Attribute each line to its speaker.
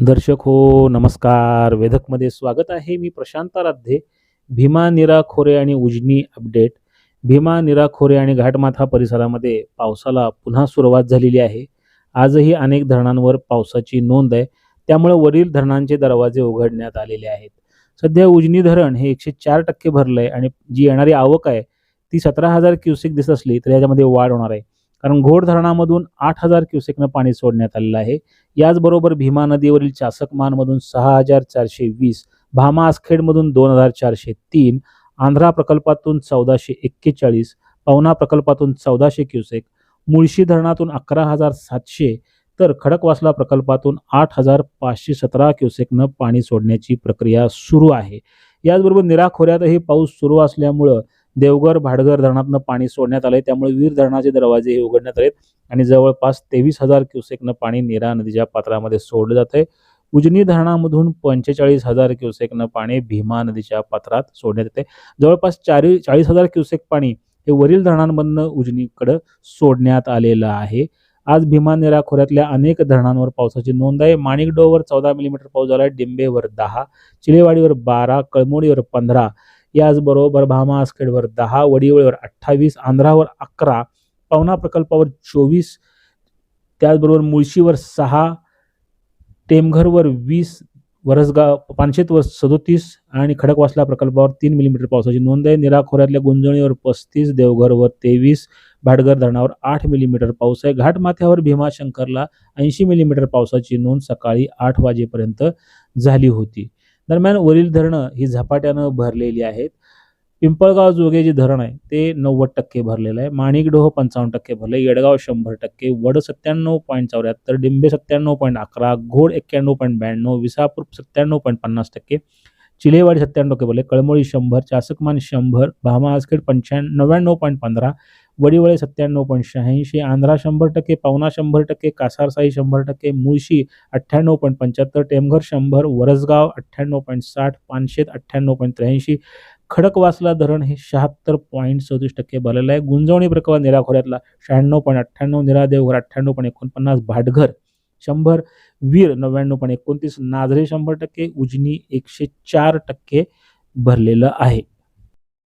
Speaker 1: दर्शक हो नमस्कार. वेधकमध्ये स्वागत आहे. मी प्रशांत राध्ये भीमा निरा खोरे आणि उजनी अपडेट. भीमा निरा खोरे आणि घाटमाथा परिसरामध्ये पावसाला पुन्हा सुरुवात झालेली आहे. आजही अनेक धरणांवर पावसाची नोंद आहे. त्यामुळे वरील धरणांचे दरवाजे उघडण्यात आलेले आहेत. सध्या उजनी धरण हे एकशे चार टक्के भरलं आहे आणि जी येणारी आवक आहे ती सतरा हजार क्युसेक दिसत असली तर याच्यामध्ये वाढ होणार आहे. कारण घोड धरणामधून आठ हजार क्युसेकनं पाणी सोडण्यात आलेलं आहे. याचबरोबर भीमा नदीवरील चासकमानमधून सहा हजार चारशे वीस भामा आसखेडमधून दोन हजार चारशे तीन आंध्रा प्रकल्पातून चौदाशे एक्केचाळीस पवना प्रकल्पातून चौदाशे क्युसेक मुळशी धरणातून अकरा हजार सातशे तर खडकवासला प्रकल्पातून आठ हजार पाचशे सतरा क्युसेकनं पाणी सोडण्याची प्रक्रिया सुरू आहे. याचबरोबर निरा खोऱ्यातही पाऊस सुरू असल्यामुळं देवघर भाडघर धरणातनं पाणी सोडण्यात आलंय. त्यामुळे वीर धरणाचे दरवाजे हे उघडण्यात आलेत आणि जवळपास तेवीस हजार क्युसेकनं पाणी नीरा नदीच्या पात्रामध्ये सोडलं जात आहे. उजनी धरणामधून पंचेचाळीस हजार क्युसेकनं पाणी भीमा नदीच्या पात्रात सोडण्यात येते. जवळपास चारी चाळीस हजार क्युसेक पाणी हे वरील धरणांमधनं उजनीकडं सोडण्यात आलेलं आहे. आज भीमा निरा खोऱ्यातल्या अनेक धरणांवर पावसाची नोंद आहे. माणिकडोवर चौदा मिलीमीटर पाऊस झाला. आहे डिंबेवर दहा चिलेवाडीवर बारा कळमोडीवर पंधरा याचबरोबर भामा आसखेडवर दहा वडिवळीवर अठ्ठावीस आंध्रावर अकरा पवना प्रकल्पावर चोवीस त्याचबरोबर मुळशीवर सहा टेमघरवर वीस वरसगाव पानशेतवर सदोतीस आणि खडकवासला प्रकल्पावर तीन मिलीमीटर पावसाची नोंद आहे. निरा खोऱ्यातल्या गुंजणीवर पस्तीस देवघरवर तेवीस भाटघर धरणावर आठ मिलीमीटर पाऊस आहे. घाटमाथ्यावर भीमाशंकरला ऐंशी मिलीमीटर पावसाची नोंद सकाळी आठ वाजेपर्यंत झाली होती. दरम्यान वरील धरणं ही झपाट्यानं भरलेली आहेत. पिंपळगाव जोगे जे धरण आहे ते नव्वद टक्के भरलेलं आहे. माणिकडोह पंचावन्न टक्के भरले येडगाव शंभर टक्के. वड सत्त्याण्णव पॉईंट चौऱ्याहत्तर. डिंबे सत्त्याण्णव पॉईंट अकरा. घोड एक्क्याण्णव पॉईंट ब्याण्णव. विसापूर सत्त्याण्णव पॉईंट पन्नास टक्के. चिलेवाडी सत्त्याण्णव टक्के कळमोळी शंभर चासकमान शंभर भामा आसखेड पंच्याण्णव नव्याण्णव पॉईंट पंधरा वडिवळे सत्त्याण्णव पॉईंट शहाऐंशी आंध्रा शंभर टक्के पावना शंभर टक्के कासारसाई शंभर टक्के मुळशी अठ्ठ्याण्णव पॉईंट पंच्याहत्तर टेमघर शंभर वरसगाव अठ्ठ्याण्णव पॉईंट साठ पानशेत अठ्ठ्याण्णव पॉईंट त्र्याऐंशी खडकवासला धरण हे शहात्तर पॉईंट सदतीस टक्के भरलेलं आहे. गुंजवणी प्रकल्प निराखोऱ्यातला शहाण्णव पॉईंट अठ्ठ्याण्णव निरा देवघर अठ्ठ्याण्णव पॉईंट एकोणपन्नास भाटघर. शंभर वीर नव्याण्णव पॉईंट एकोणतीस नाझरे शंभर टक्के उजनी एकशे चार टक्के भरलेलं आहे.